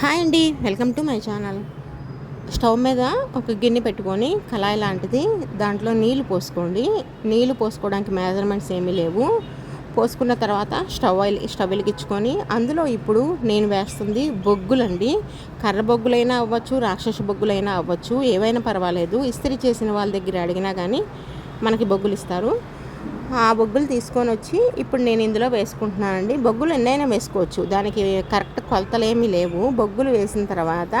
Hi అండి welcome to my channel. Stove మీద ఒక గిన్నె పెట్టుకొని కళాయి లాంటిది దాంట్లో నీళ్ళు పోసుకోండి. నీళ్ళు పోసుకోవడానికి మెజర్మెంట్స్ ఏమీ లేవు. పోసుకున్న తర్వాత స్టవ్ ఆయిల్ స్టవ్ వెలిగించుకొని అందులో ఇప్పుడు నేను వేస్తుంది బొగ్గులండి. కర్ర బొగ్గులైనా అవ్వచ్చు రాక్షస బొగ్గులైనా అవ్వచ్చు ఏవైనా పర్వాలేదు. ఇస్త్రీ చేసిన వాళ్ళ దగ్గర అడిగినా కానీ మనకి బొగ్గులు ఇస్తారు. ఆ బొగ్గులు తీసుకొని వచ్చి ఇప్పుడు నేను ఇందులో వేసుకుంటున్నానండి. బొగ్గులు ఎన్నైనా వేసుకోవచ్చు. దానికి కరెక్ట్ కొలతలు ఏమీ లేవు. బొగ్గులు వేసిన తర్వాత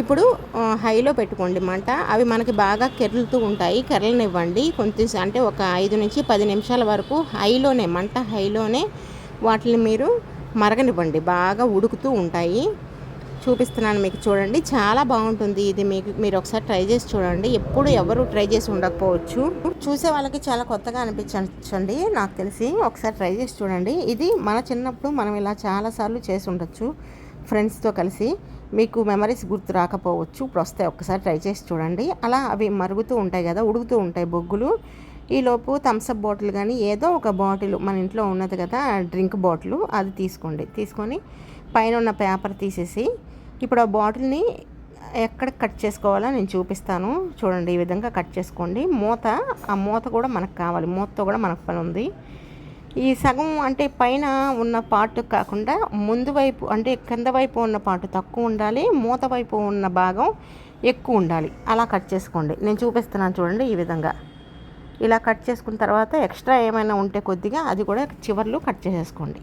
ఇప్పుడు హైలో పెట్టుకోండి మంట. అవి మనకి బాగా కెరలుతూ ఉంటాయి. కెరలనివ్వండి కొంచెం అంటే ఒక ఐదు నుంచి పది నిమిషాల వరకు హైలోనే మంట హైలోనే వాటిని మీరు మరగనివ్వండి. బాగా ఉడుకుతూ ఉంటాయి. చూపిస్తున్నాను మీకు చూడండి. చాలా బాగుంటుంది ఇది. మీకు మీరు ఒకసారి ట్రై చేసి చూడండి. ఎప్పుడు ఎవరు ట్రై చేసి ఉండకపోవచ్చు. చూసే వాళ్ళకి చాలా కొత్తగా అనిపించండి నాకు తెలిసి ఒకసారి ట్రై చేసి చూడండి. ఇది మన చిన్నప్పుడు మనం ఇలా చాలాసార్లు చేసి ఉండొచ్చు ఫ్రెండ్స్తో కలిసి. మీకు మెమరీస్ గుర్తు రాకపోవచ్చు. ఇప్పుడు వస్తే ఒక్కసారి ట్రై చేసి చూడండి. అలా అవి మరుగుతూ ఉంటాయి కదా ఉడుకుతూ ఉంటాయి బొగ్గులు. ఈలోపు థమ్స్అప్ బాటిల్ కానీ ఏదో ఒక బాటిల్ మన ఇంట్లో ఉన్నది కదా డ్రింక్ బాటిల్ అది తీసుకోండి. తీసుకొని పైన ఉన్న పేపర్ తీసేసి ఇప్పుడు ఆ బాటిల్ని ఎక్కడ కట్ చేసుకోవాలో నేను చూపిస్తాను. చూడండి ఈ విధంగా కట్ చేసుకోండి. మూత ఆ మూత కూడా మనకు కావాలి. మూతతో కూడా మనకు పని ఉంది. ఈ సగం అంటే పైన ఉన్న పార్ట్ కాకుండా ముందు వైపు అంటే కింద వైపు ఉన్న పార్ట్ తక్కువ ఉండాలి. మూత వైపు ఉన్న భాగం ఎక్కువ ఉండాలి. అలా కట్ చేసుకోండి. నేను చూపిస్తున్నాను చూడండి ఈ విధంగా. ఇలా కట్ చేసుకున్న తర్వాత ఎక్స్ట్రా ఏమైనా ఉంటే కొద్దిగా అది కూడా చివర్లు కట్ చేసేసుకోండి.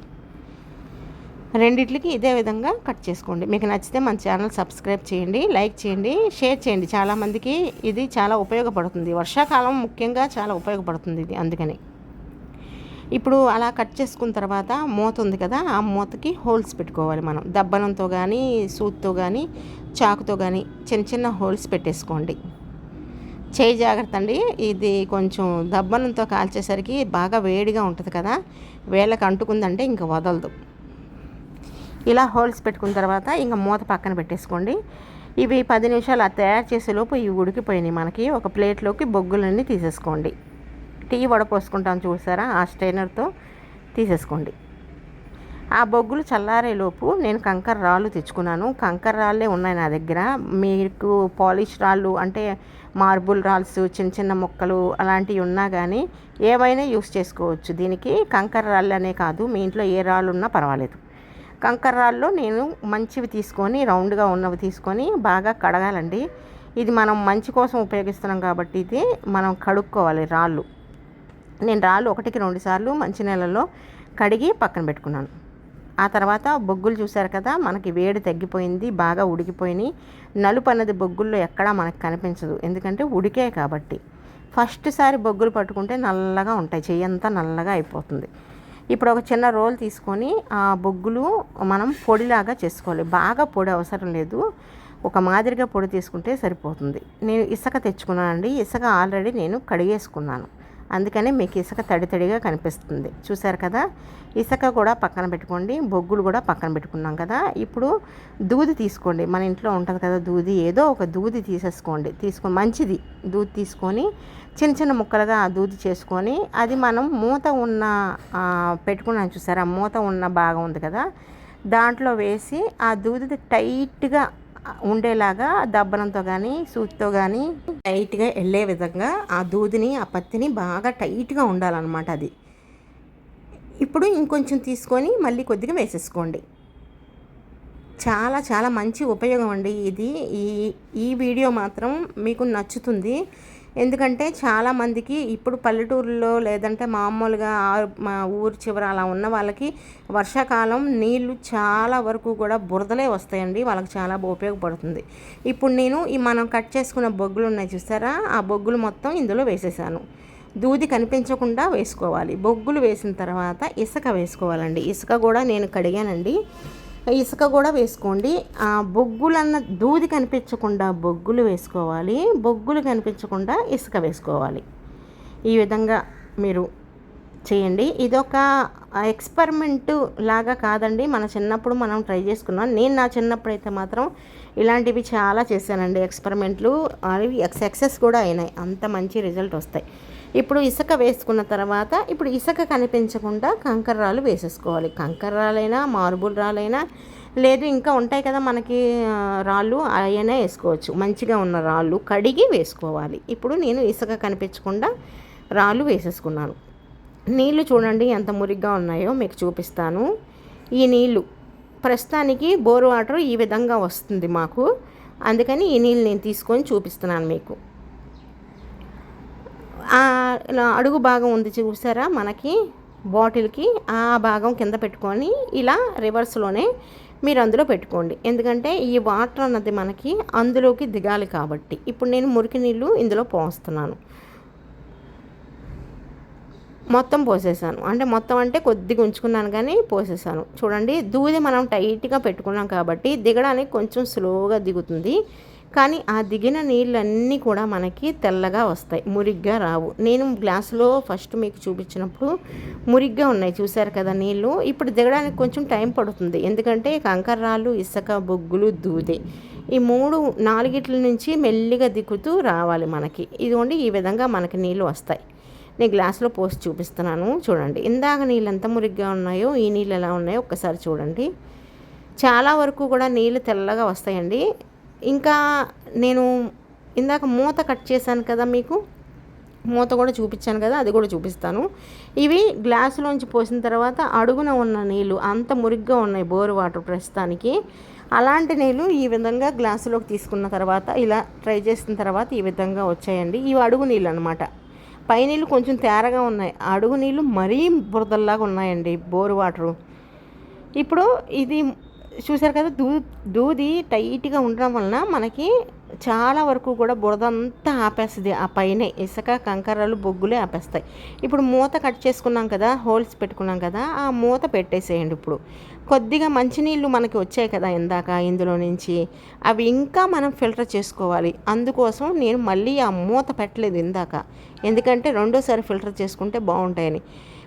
రెండిట్లకి ఇదే విధంగా కట్ చేసుకోండి. మీకు నచ్చితే మన ఛానల్ సబ్స్క్రైబ్ చేయండి లైక్ చేయండి షేర్ చేయండి. చాలామందికి ఇది చాలా ఉపయోగపడుతుంది. వర్షాకాలం ముఖ్యంగా చాలా ఉపయోగపడుతుంది ఇది అందుకని. ఇప్పుడు అలా కట్ చేసుకున్న తర్వాత మూత ఉంది కదా ఆ మూతకి హోల్స్ పెట్టుకోవాలి మనం. దబ్బనంతో కానీ సూత్తో కానీ చాకుతో కానీ చిన్న చిన్న హోల్స్ పెట్టేసుకోండి. చేయి జాగ్రత్త అండి. ఇది కొంచెం దబ్బనంతో కాల్చేసరికి బాగా వేడిగా ఉంటుంది కదా వేళ్ళకి అంటుకుందంటే ఇంకా వదలదు. ఇలా హోల్స్ పెట్టుకున్న తర్వాత ఇంకా మూత పక్కన పెట్టేసుకోండి. ఇవి పది నిమిషాలు అది తయారు చేసేలోపు ఇవి ఉడికిపోయినాయి మనకి. ఒక ప్లేట్లోకి బొగ్గులన్నీ తీసేసుకోండి. టీ వడపోసుకుంటాం చూసారా? ఆ స్ట్రైనర్తో తీసేసుకోండి. ఆ బొగ్గులు చల్లారేలోపు నేను కంకర రాళ్ళు తెచ్చుకున్నాను. కంకర రాళ్ళే ఉన్నాయి నా దగ్గర. మీకు పాలిష్ రాళ్ళు అంటే మార్బుల్ రాల్స్ చిన్న చిన్న ముక్కలు అలాంటివి ఉన్నా కానీ ఏవైనా యూస్ చేసుకోవచ్చు. దీనికి కంకర రాళ్ళు అనే కాదు. మీ ఇంట్లో ఏ రాళ్ళు ఉన్నా పర్వాలేదు. కంకర రాళ్ళు నేను మంచివి తీసుకొని రౌండ్గా ఉన్నవి తీసుకొని బాగా కడగాలండి. ఇది మనం మంచి కోసం ఉపయోగిస్తున్నాం కాబట్టి ఇది మనం కడుక్కోవాలి రాళ్ళు. నేను రాళ్ళు ఒకటికి రెండు సార్లు మంచి నీళ్ళలో కడిగి పక్కన పెట్టుకున్నాను. ఆ తర్వాత బొగ్గులు చూశారు కదా మనకి వేడి తగ్గిపోయింది బాగా ఉడికిపోయినాయి. నలుపు అన్నది బొగ్గుల్లో ఎక్కడా మనకు కనిపించదు. ఎందుకంటే ఉడికే కాబట్టి. ఫస్ట్ సారి బొగ్గులు పట్టుకుంటే నల్లగా ఉంటాయి. చెయ్యంతా నల్లగా అయిపోతుంది. ఇప్పుడు ఒక చిన్న రోల్ తీసుకొని ఆ బొగ్గులు మనం పొడిలాగా చేసుకోవాలి. బాగా పొడి అవసరం లేదు. ఒక మాదిరిగా పొడి తీసుకుంటే సరిపోతుంది. నేను ఇసుక తెచ్చుకున్నానండి. ఇసుక ఆల్రెడీ నేను కడిగేసుకున్నాను. అందుకనే మీకు ఇసుక తడి తడిగా కనిపిస్తుంది. చూసారు కదా? ఇసుక కూడా పక్కన పెట్టుకోండి. బొగ్గులు కూడా పక్కన పెట్టుకున్నాం కదా? ఇప్పుడు దూది తీసుకోండి. మన ఇంట్లో ఉంటుంది కదా దూది? ఏదో ఒక దూది తీసేసుకోండి. తీసుకొని మంచిది. దూది తీసుకొని చిన్న చిన్న ముక్కలుగా ఆ దూది చేసుకొని అది మనం మూత ఉన్న పెట్టుకున్నాం చూసారా? మూత ఉన్న భాగం ఉంది కదా? దాంట్లో వేసి ఆ దూది టైట్గా ఉండేలాగా దబ్బనంతో కానీ సూత్తో కానీ టైట్గా వెళ్ళే విధంగా ఆ దూదిని ఆ పత్తిని బాగా టైట్గా ఉండాలన్నమాట అది. ఇప్పుడు ఇంకొంచెం తీసుకొని మళ్ళీ కొద్దిగా వేసేసుకోండి. చాలా చాలా మంచి ఉపయోగం అండి ఇది. ఈ ఈ వీడియో మాత్రం మీకు నచ్చుతుంది. ఎందుకంటే చాలామందికి ఇప్పుడు పల్లెటూరులో లేదంటే మామూలుగా మా ఊరు చివర అలా ఉన్న వాళ్ళకి వర్షాకాలం నీళ్ళు చాలా వరకు కూడా బురదలే వస్తాయండి. వాళ్ళకి చాలా ఉపయోగపడుతుంది. ఇప్పుడు నేను ఈ మనం కట్ చేసుకున్న బొగ్గులు ఉన్నాయి చూసారా? ఆ బొగ్గులు మొత్తం ఇందులో వేసేసాను. దూది కనిపించకుండా వేసుకోవాలి. బొగ్గులు వేసిన తర్వాత ఇసుక వేసుకోవాలండి. ఇసుక కూడా నేను కడిగానండి. ఇసుక కూడా వేసుకోండి. ఆ బొగ్గులన్న దూది కనిపించకుండా బొగ్గులు వేసుకోవాలి. బొగ్గులు కనిపించకుండా ఇసుక వేసుకోవాలి. ఈ విధంగా మీరు చేయండి. ఇదొక ఎక్స్పెరిమెంట్ లాగా కాదండి. మన చిన్నప్పుడు మనం ట్రై చేసుకున్నాం. నేను నా చిన్నప్పుడు అయితే మాత్రం ఇలాంటివి చాలా చేశానండి ఎక్స్పెరిమెంట్లు అవి సక్సెస్ కూడా అయినాయి. అంత మంచి రిజల్ట్ వస్తాయి. ఇప్పుడు ఇసుక వేసుకున్న తర్వాత ఇప్పుడు ఇసుక కనిపించకుండా కంకర రాళ్ళు వేసేసుకోవాలి. కంకర రాళ్ళైనా మార్బుల్ రాళ్ళైనా లేదు ఇంకా ఉంటాయి కదా మనకి రాళ్ళు అయినా వేసుకోవచ్చు. మంచిగా ఉన్న రాళ్ళు కడిగి వేసుకోవాలి. ఇప్పుడు నేను ఇసుక కనిపించకుండా రాళ్ళు వేసేసుకున్నాను. నీళ్ళు చూడండి ఎంత మురిగ్గా ఉన్నాయో మీకు చూపిస్తాను. ఈ నీళ్ళు ప్రస్తుతానికి బోర్ వాటర్ ఈ విధంగా వస్తుంది మాకు. అందుకని ఈ నీళ్ళు నేను తీసుకొని చూపిస్తున్నాను మీకు. అడుగు భాగం ఉంది చూసారా మనకి? బాటిల్కి ఆ భాగం కింద పెట్టుకొని ఇలా రివర్స్లోనే మీరు అందులో పెట్టుకోండి. ఎందుకంటే ఈ వాటర్ అన్నది మనకి అందులోకి దిగాలి కాబట్టి. ఇప్పుడు నేను మురికి నీళ్ళు ఇందులో పోస్తున్నాను. మొత్తం పోసేసాను. అంటే మొత్తం అంటే కొద్దిగా ఉంచుకున్నాను కానీ పోసేసాను. చూడండి దూది మనం టైట్గా పెట్టుకున్నాం కాబట్టి దిగడానికి కొంచెం స్లోగా దిగుతుంది. కానీ ఆ దిగిన నీళ్ళన్నీ కూడా మనకి తెల్లగా వస్తాయి. మురిగ్గా రావు. నేను గ్లాసులో ఫస్ట్ మీకు చూపించినప్పుడు మురిగ్గా ఉన్నాయి. చూశారు కదా నీళ్ళు? ఇప్పుడు దిగడానికి కొంచెం టైం పడుతుంది. ఎందుకంటే కంకర్రాళ్ళు ఇసుక బొగ్గులు దూదే ఈ మూడు నాలుగిట్ల నుంచి మెల్లిగా దిగుతూ రావాలి మనకి. ఇదిగోండి ఈ విధంగా మనకి నీళ్ళు వస్తాయి. నేను గ్లాస్లో పోసి చూపిస్తున్నాను. చూడండి. ఇందాక నీళ్ళు ఎంత మురిగ్గా ఉన్నాయో ఈ నీళ్ళు ఎలా ఉన్నాయో ఒక్కసారి చూడండి. చాలా వరకు కూడా నీళ్ళు తెల్లగా వస్తాయండి. ఇంకా నేను ఇందాక మూత కట్ చేశాను కదా మీకు? మూత కూడా చూపించాను కదా అది కూడా చూపిస్తాను. ఇవి గ్లాసులోంచి పోసిన తర్వాత అడుగున ఉన్న నీళ్ళు అంత మురిగ్గా ఉన్నాయి బోర్ వాటర్ ప్రస్తుతానికి. అలాంటి నీళ్ళు ఈ విధంగా గ్లాసులోకి తీసుకున్న తర్వాత ఇలా ట్రై చేసిన తర్వాత ఈ విధంగా వచ్చాయండి. ఇవి అడుగు నీళ్ళు అనమాట పై నీళ్ళు కొంచెం తేరగా ఉన్నాయి. అడుగు నీళ్ళు మరీ బురదల్లాగా ఉన్నాయండి బోరు వాటరు. ఇప్పుడు ఇది చూసారు కదా దూ దూది టైట్గా ఉండడం వలన మనకి చాలా వరకు కూడా బురద అంతా ఆపేస్తుంది. ఆ పైనే ఇసుక కంకరలు బొగ్గులే ఆపేస్తాయి. ఇప్పుడు మూత కట్ చేసుకున్నాం కదా హోల్స్ పెట్టుకున్నాం కదా ఆ మూత పెట్టేసేయండి ఇప్పుడు. కొద్దిగా మంచినీళ్ళు మనకి వచ్చాయి కదా ఇందాక ఇందులో నుంచి. అవి ఇంకా మనం ఫిల్టర్ చేసుకోవాలి. అందుకోసం నేను మళ్ళీ ఆ మూత పెట్టలేదు ఇందాక. ఎందుకంటే రెండోసారి ఫిల్టర్ చేసుకుంటే బాగుంటాయని.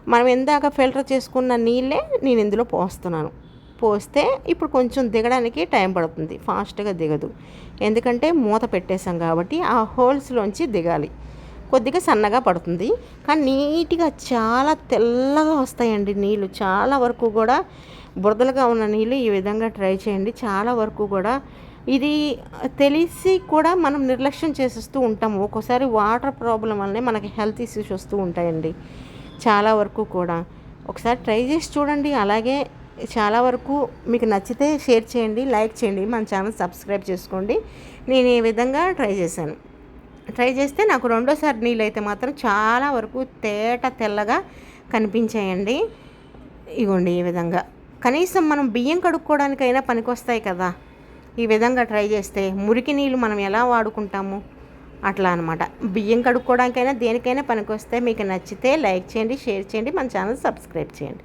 మనం ఇందాక ఫిల్టర్ చేసుకున్న నీళ్ళే నేను ఇందులో పోస్తున్నాను. పోస్తే ఇప్పుడు కొంచెం దిగడానికి టైం పడుతుంది. ఫాస్ట్గా దిగదు. ఎందుకంటే మూత పెట్టేశాం కాబట్టి ఆ హోల్స్లోంచి దిగాలి. కొద్దిగా సన్నగా పడుతుంది. కానీ నీట్గా చాలా తెల్లగా వస్తాయండి నీళ్ళు చాలా వరకు కూడా బురదలుగా ఉన్న నీళ్ళు ఈ విధంగా ట్రై చేయండి. చాలా వరకు కూడా ఇది తెలిసి కూడా మనం నిర్లక్ష్యం చేసేస్తూ ఉంటాము ఒక్కోసారి వాటర్ ప్రాబ్లం వల్లనే మనకి హెల్త్ ఇష్యూస్ వస్తూ ఉంటాయండి. చాలా వరకు కూడా. ఒకసారి ట్రై చేసి చూడండి. అలాగే చాలా వరకు మీకు నచ్చితే షేర్ చేయండి లైక్ చేయండి మన ఛానల్ సబ్స్క్రైబ్ చేసుకోండి. నేను ఈ విధంగా ట్రై చేశాను. ట్రై చేస్తే నాకు రెండోసారి నీళ్ళు అయితే మాత్రం చాలా వరకు తేట తెల్లగా కనిపించాయండి. ఇగోండి ఈ విధంగా. కనీసం మనం బియ్యం కడుక్కోవడానికైనా పనికొస్తాయి కదా. ఈ విధంగా ట్రై చేస్తే మురికి నీళ్ళు మనం ఎలా వాడుకుంటాము? అట్లా అనమాట బియ్యం కడుక్కోవడానికైనా దేనికైనా పనికొస్తే మీకు నచ్చితే లైక్ చేయండి షేర్ చేయండి మన ఛానల్ సబ్స్క్రైబ్ చేయండి.